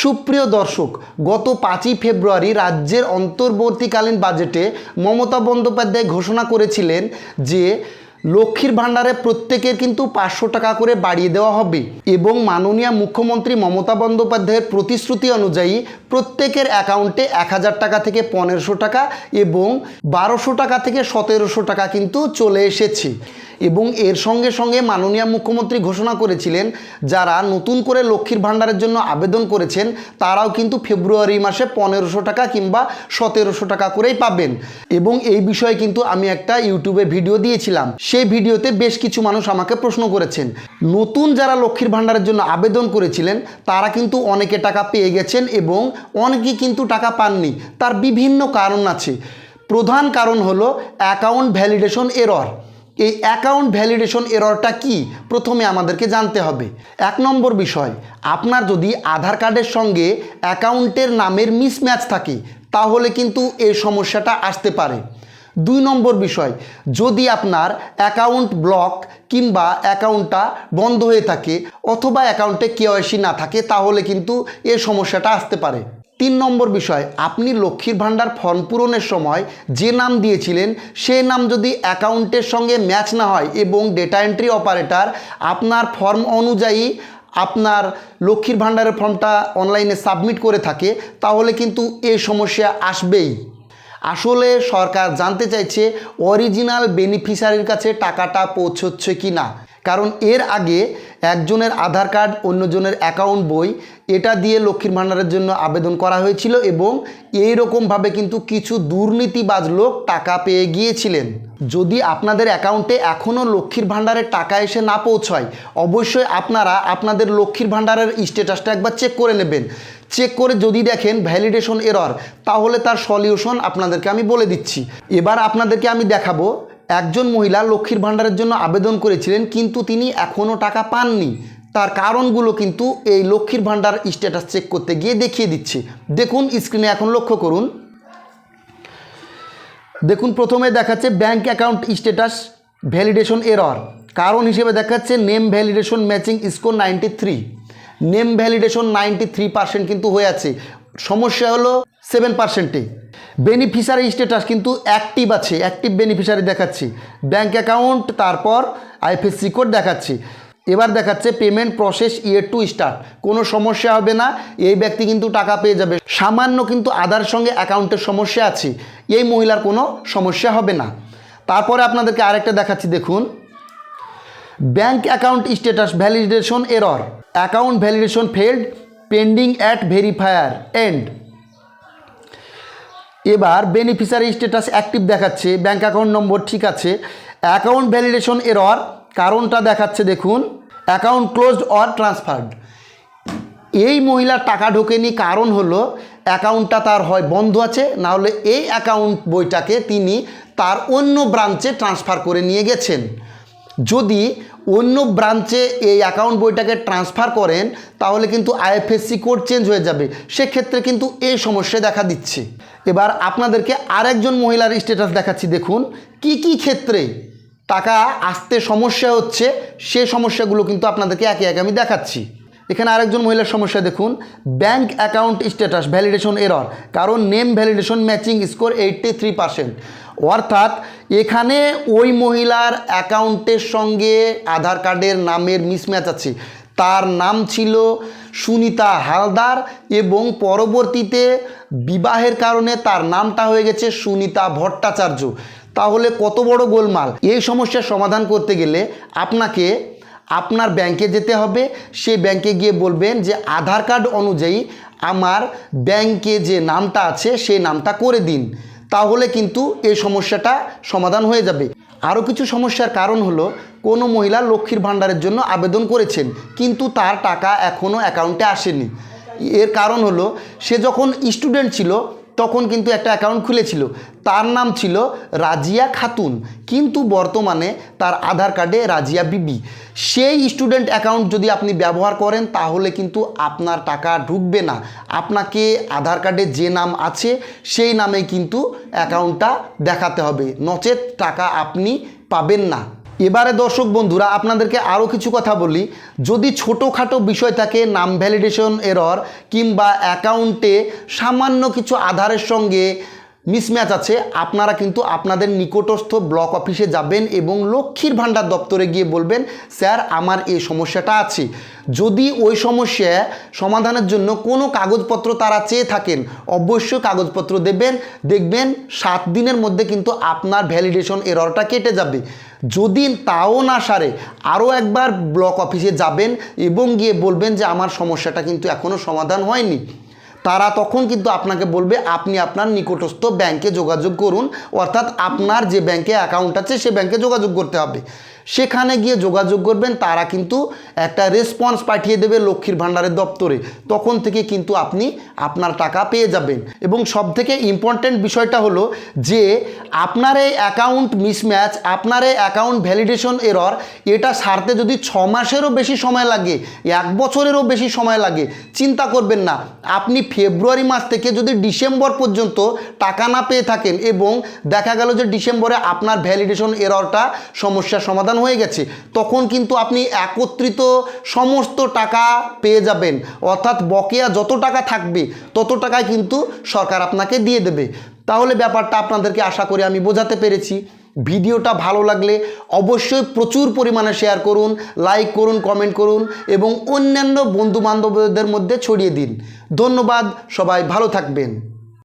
সুপ্রিয় দর্শক, গত পাঁচই ফেব্রুয়ারি রাজ্যের অন্তর্বর্তীকালীন বাজেটে মমতা বন্দ্যোপাধ্যায় ঘোষণা করেছিলেন যে লক্ষ্মীর ভাণ্ডারে প্রত্যেকের কিন্তু পাঁচশো টাকা করে বাড়িয়ে দেওয়া হবে এবং মাননীয় মুখ্যমন্ত্রী মমতা বন্দ্যোপাধ্যায়ের প্রতিশ্রুতি অনুযায়ী প্রত্যেকের অ্যাকাউন্টে এক হাজার টাকা থেকে পনেরোশো টাকা এবং বারোশো টাকা থেকে সতেরোশো টাকা কিন্তু চলে এসেছে। এবং এর সঙ্গে সঙ্গে মাননীয় মুখ্যমন্ত্রী ঘোষণা করেছিলেন, যারা নতুন করে লক্ষ্মীর ভাণ্ডারের জন্য আবেদন করেছেন, তারাও কিন্তু ফেব্রুয়ারি মাসে পনেরোশো টাকা কিংবা সতেরোশো টাকা করেই পাবেন। এবং এই বিষয়ে কিন্তু আমি একটা ইউটিউবে ভিডিও দিয়েছিলাম। সেই ভিডিওতে বেশ কিছু মানুষ আমাকে প্রশ্ন করেছেন, নতুন যারা লক্ষ্মীর ভাণ্ডারের জন্য আবেদন করেছিলেন, তারা কিন্তু অনেকে টাকা পেয়ে গেছেন এবং অনেকে কিন্তু টাকা পাননি। তার বিভিন্ন কারণ আছে। প্রধান কারণ হলো অ্যাকাউন্ট ভ্যালিডেশন এরর। এই অ্যাকাউন্ট ভ্যালিডেশন এররটা কি? প্রথমে আমাদেরকে জানতে হবে। এক নম্বর বিষয়, আপনার যদি আধার কার্ডের সঙ্গে অ্যাকাউন্টের নামের মিসম্যাচ থাকে, তাহলে কিন্তু এই সমস্যাটা আসতে পারে। দুই নম্বর বিষয়, যদি আপনার অ্যাকাউন্ট ব্লক কিংবা অ্যাকাউন্টটা বন্ধ হয়ে থাকে অথবা অ্যাকাউন্টে কেওয়াইসি না থাকে, তাহলে কিন্তু এই সমস্যাটা আসতে পারে। তিন নম্বর বিষয়, আপনি লক্ষ্মীর ভাণ্ডার ফর্ম পূরণের সময় যে নাম দিয়েছিলেন, সে নাম যদি অ্যাকাউন্টের সঙ্গে ম্যাচ না হয় এবং ডেটা এন্ট্রি অপারেটর আপনার ফর্ম অনুযায়ী আপনার লক্ষ্মীর ভাণ্ডারের ফর্মটা অনলাইনে সাবমিট করে থাকে, তাহলে কিন্তু এই সমস্যা আসবেই। আসলে সরকার জানতে চাইছে, অরিজিনাল বেনিফিশিয়ারির কাছে টাকাটা পৌঁছচ্ছে কি না কারণ এর আগে একজনের আধার কার্ড, অন্যজনের অ্যাকাউন্ট বই, এটা দিয়ে লক্ষ্মীর ভাণ্ডারের জন্য আবেদন করা হয়েছিল এবং এই রকমভাবে কিন্তু কিছু দুর্নীতিবাজ লোক টাকা পেয়ে গিয়েছিলেন। যদি আপনাদের অ্যাকাউন্টে এখনও লক্ষ্মীর ভাণ্ডারের টাকা এসে না পৌঁছয়, অবশ্যই আপনারা আপনাদের লক্ষ্মীর ভাণ্ডারের স্ট্যাটাসটা একবার চেক করে নেবেন। চেক করে যদি দেখেন ভ্যালিডেশন এরর তাহলে তার সলিউশন আপনাদেরকে আমি বলে দিচ্ছি। এবার আপনাদেরকে আমি দেখাবো একজন মহিলা লক্ষ্মীর ভাণ্ডারের জন্য আবেদন করেছিলেন, কিন্তু তিনি এখনও টাকা পাননি। তার কারণগুলো কিন্তু এই লক্ষ্মীর ভাণ্ডার স্ট্যাটাস চেক করতে গিয়ে দেখিয়ে দিচ্ছে। দেখুন স্ক্রিনে এখন লক্ষ্য করুন। দেখুন, প্রথমে দেখাচ্ছে bank account status validation error. কারণ হিসেবে দেখাচ্ছে name validation matching score ninety three. Name validation ninety three percent কিন্তু হয়ে আছে। সমস্যা হলো সেভেন পার্সেন্টে বেনিফিশিয়ারি স্ট্যাটাস কিন্তু অ্যাক্টিভ আছে অ্যাক্টিভ বেনিফিশিয়ারি দেখাচ্ছি। ব্যাঙ্ক অ্যাকাউন্ট তারপর আইএফএসসি কোড দেখাচ্ছি। এবার দেখাচ্ছে payment process yet to start কোনো সমস্যা হবে না, এই ব্যক্তি কিন্তু টাকা পেয়ে যাবে। সামান্য কিন্তু আধার সঙ্গে অ্যাকাউন্টের সমস্যা আছে, এই মহিলার কোনো সমস্যা হবে না। তারপরে আপনাদেরকে আরেকটা দেখাচ্ছি, দেখুন। Bank account status validation error account validation failed pending at verifier end এবার বেনিফিশিয়ারি স্ট্যাটাস অ্যাক্টিভ দেখাচ্ছে ব্যাঙ্ক অ্যাকাউন্ট নম্বর ঠিক আছে অ্যাকাউন্ট ভ্যালিডেশন এরর কারণটা দেখাচ্ছে দেখুন অ্যাকাউন্ট ক্লোজড অর ট্রান্সফার্ড এই মহিলার টাকা ঢোকেনি, কারণ হলো অ্যাকাউন্টটা তার হয় বন্ধ আছে না হলে এই অ্যাকাউন্ট বইটাকে তিনি তার অন্য ব্রাঞ্চে ট্রান্সফার করে নিয়ে গেছেন। যদি অন্য ব্রাঞ্চে এই অ্যাকাউন্ট বইটাকে ট্রান্সফার করেন, তাহলে কিন্তু আইএফএসসি কোড চেঞ্জ হয়ে যাবে। সেক্ষেত্রে কিন্তু এই সমস্যা দেখা দিচ্ছে। এবার আপনাদেরকে আরেকজন মহিলার স্ট্যাটাস দেখাচ্ছি, দেখুন। কি কি ক্ষেত্রে টাকা আসতে সমস্যা হচ্ছে, সে সমস্যাগুলো কিন্তু আপনাদেরকে একে একে আমি দেখাচ্ছি। এখানে আরেকজন মহিলার সমস্যা দেখুন। Bank account status validation error কারণ name validation matching score eighty three percent অর্থাৎ এখানে ওই মহিলার অ্যাকাউন্টের সঙ্গে আধার কার্ডের নামের মিসম্যাচ আছে। তার নাম ছিল সুনিতা হালদার এবং পরবর্তীতে বিবাহের কারণে তার নামটা হয়ে গেছে সুনিতা ভট্টাচার্য। তাহলে কত বড় গোলমাল? এই সমস্যার সমাধান করতে গেলে আপনাকে আপনার ব্যাংকে যেতে হবে। সেই ব্যাংকে গিয়ে বলবেন যে আধার কার্ড অনুযায়ী আমার ব্যাংকে যে নামটা আছে, সেই নামটা করে দিন। তাহলে কিন্তু এই সমস্যাটা সমাধান হয়ে যাবে। আরও কিছু সমস্যার কারণ হলো, কোনো মহিলা লক্ষ্মীর ভাণ্ডারের জন্য আবেদন করেছেন, কিন্তু তার টাকা এখনও অ্যাকাউন্টে আসেনি। এর কারণ হলো, সে যখন স্টুডেন্ট ছিল তখন কিন্তু একটা অ্যাকাউন্ট খুলেছিল। তার নাম ছিল রাজিয়া খাতুন। কিন্তু বর্তমানে তার আধার কার্ডে রাজিয়া বিবি। সেই স্টুডেন্ট অ্যাকাউন্ট যদি আপনি ব্যবহার করেন, তাহলে কিন্তু আপনার টাকা ঢুকবে না। আপনাকে আধার কার্ডে যে নাম আছে, সেই নামে কিন্তু অ্যাকাউন্টটা দেখাতে হবে। নচেত টাকা আপনি পাবেন না। এবারে দর্শক বন্ধুরা, আপনাদেরকে আরও কিছু কথা বলি। যদি ছোটোখাটো বিষয় থাকে, নাম ভ্যালিডেশন এরর কিংবা অ্যাকাউন্টে সামান্য কিছু আধারের সঙ্গে মিসম্যাচ আছে। আপনারা কিন্তু আপনাদের নিকটস্থ ব্লক অফিসে যাবেন এবং লক্ষ্মীর ভাণ্ডার দপ্তরে গিয়ে বলবেন, স্যার, আমার এই সমস্যাটা আছে। যদি ওই সমস্যা সমাধানের জন্য কোনো কাগজপত্র তারা চেয়ে থাকেন, অবশ্যই কাগজপত্র দেবেন। দেখবেন, সাত দিনের মধ্যে কিন্তু আপনার ভ্যালিডেশন এররটা কেটে যাবে। যদি তাও না সারে, আরও একবার ব্লক অফিসে যাবেন এবং গিয়ে বলবেন যে, আমার সমস্যাটা কিন্তু এখনও সমাধান হয়নি। তারা তখন কিন্তু আপনাকে বলবে, আপনি আপনার নিকটস্থ ব্যাংকে যোগাযোগ করুন। অর্থাৎ আপনার যে ব্যাংকে অ্যাকাউন্ট আছে, সে ব্যাংকে যোগাযোগ করতে হবে। সেখানে গিয়ে যোগাযোগ করবেন, তারা কিন্তু একটা রেসপন্স পাঠিয়ে দেবে লক্ষ্মীর ভাণ্ডারের দপ্তরে। তখন থেকে কিন্তু আপনি আপনার টাকা পেয়ে যাবেন। এবং সব থেকে ইম্পর্ট্যান্ট বিষয়টা হলো যে, আপনার এই অ্যাকাউন্ট মিসম্যাচ আপনার এই অ্যাকাউন্ট ভ্যালিডেশন এরর এটা সারতে যদি ছ মাসেরও বেশি সময় লাগে, এক বছরেরও বেশি সময় লাগে, চিন্তা করবেন না। আপনি ফেব্রুয়ারি মাস থেকে যদি ডিসেম্বর পর্যন্ত টাকা না পেয়ে থাকেন এবং দেখা গেল যে ডিসেম্বরে আপনার ভ্যালিডেশন এররটা সমস্যার সমাধান হয়ে গেছে, তখন কিন্তু আপনি একত্রিত সমস্ত টাকা পেয়ে যাবেন। অর্থাৎ বকেয়া যত টাকা থাকবে, তত টাকায় কিন্তু সরকার আপনাকে দিয়ে দেবে। তাহলে ব্যাপারটা আপনাদেরকে আশা করি আমি বোঝাতে পেরেছি। ভিডিওটা ভালো লাগলে অবশ্যই প্রচুর পরিমাণে শেয়ার করুন লাইক করুন কমেন্ট করুন এবং অন্যান্য বন্ধুবান্ধবদের মধ্যে ছড়িয়ে দিন। ধন্যবাদ, সবাই ভালো থাকবেন।